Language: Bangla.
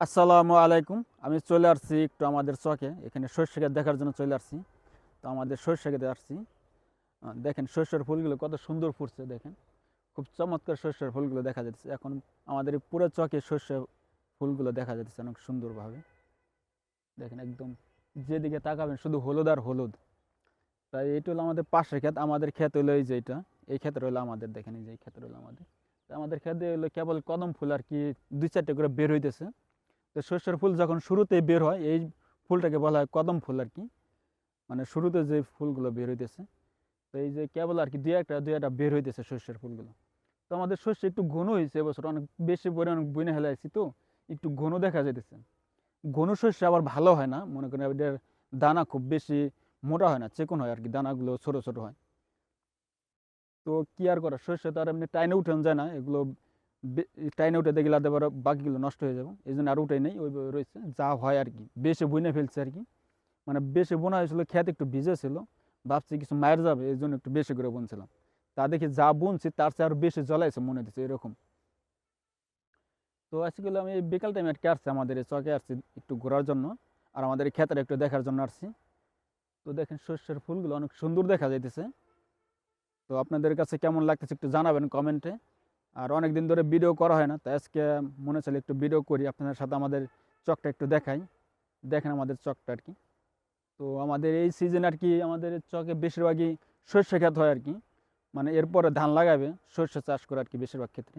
আসসালামু আলাইকুম। আমি চলে আসছি একটু আমাদের চকে। এখানে শস্য ক্ষেত দেখার জন্য চলে আসছি। তো আমাদের শস্য ক্ষেতে আসছি। দেখেন শস্যের ফুলগুলো কত সুন্দর ফুটছে, দেখেন। খুব চমৎকার শস্যের ফুলগুলো দেখা যাচ্ছে। এখন আমাদের পুরো চকে শস্য ফুলগুলো দেখা যাচ্ছে অনেক সুন্দরভাবে। দেখেন একদম যেদিকে তাকাবেন শুধু হলুদ আর হলুদ। তাই এইটা হলো আমাদের পাশের ক্ষেত। আমাদের ক্ষেত হলো এই যে এটা। এই ক্ষেত রইল আমাদের, দেখেন এই যে ক্ষেত রইল আমাদের। আমাদের ক্ষেতে হলো কেবল কদম ফুল আর কি দুই চারটে করে বের হইতেছে। তো শস্যের ফুল যখন শুরুতেই বের হয়, এই ফুলটাকে বলা হয় কদম ফুল আর কি। মানে শুরুতে যে ফুলগুলো বের হইতেছে, তো এই যে কেবল আর কি দুই একটা দুই একটা বের হইতেছে শস্যের ফুলগুলো। তো আমাদের শস্য একটু ঘন হয়েছে এবছর অনেক বেশি পরিমাণ বইনে হেলাইছি তো, একটু ঘন দেখা যাইতেছে। ঘন শস্য আবার ভালো হয় না, মনে করেন এটার দানা খুব বেশি মোটা হয় না, চেকন হয় আর কি, দানাগুলো ছোটো ছোটো হয়। তো কি আর করা, শস্য তো আর এমনি টাইনে উঠানো যায় না, এগুলো টাইনে উঠে দেখলে আবার বাকিগুলো নষ্ট হয়ে যাবে। এই জন্য আর উঠে নেই, ওই রয়েছে, যা হয় আর কি। বেশি বুনে ফেলছে আর কি। মানে বেশি বোনা হয়েছিল, খেত একটু ভিজে ছিল, ভাবছি কিছু মায়ের যাবে, এই জন্য একটু বেশি করে বুনছিলাম। তা দেখি যা বুনছি, তার চেয়ে আরও বেশি জ্বলাইছে, মনে হচ্ছে এরকম। তো আজকে আমি বিকাল টাইমে আর কি আসছি আমাদের এই চকে আসছি একটু ঘোরার জন্য, আর আমাদের ক্ষেতের একটু দেখার জন্য আসছি। তো দেখেন শস্যের ফুলগুলো অনেক সুন্দর দেখা যাইতেছে। তো আপনাদের কাছে কেমন লাগতেছে একটু জানাবেন কমেন্টে। আর অনেক দিন ধরে ভিডিও করা হয় না তাই আজকে মনে চলে একটু ভিডিও করি, আপনাদের সাথে আমাদের চকটা একটু দেখাই। দেখেন আমাদের চকটা আর কি। তো আমাদের এই সিজন আর কি আমাদের চকে বেশিরভাগই শস্য ক্ষেত হয় আর কি। মানে এরপরে ধান লাগাবে শস্য চাষ করে আর কি বেশিরভাগ ক্ষেত্রে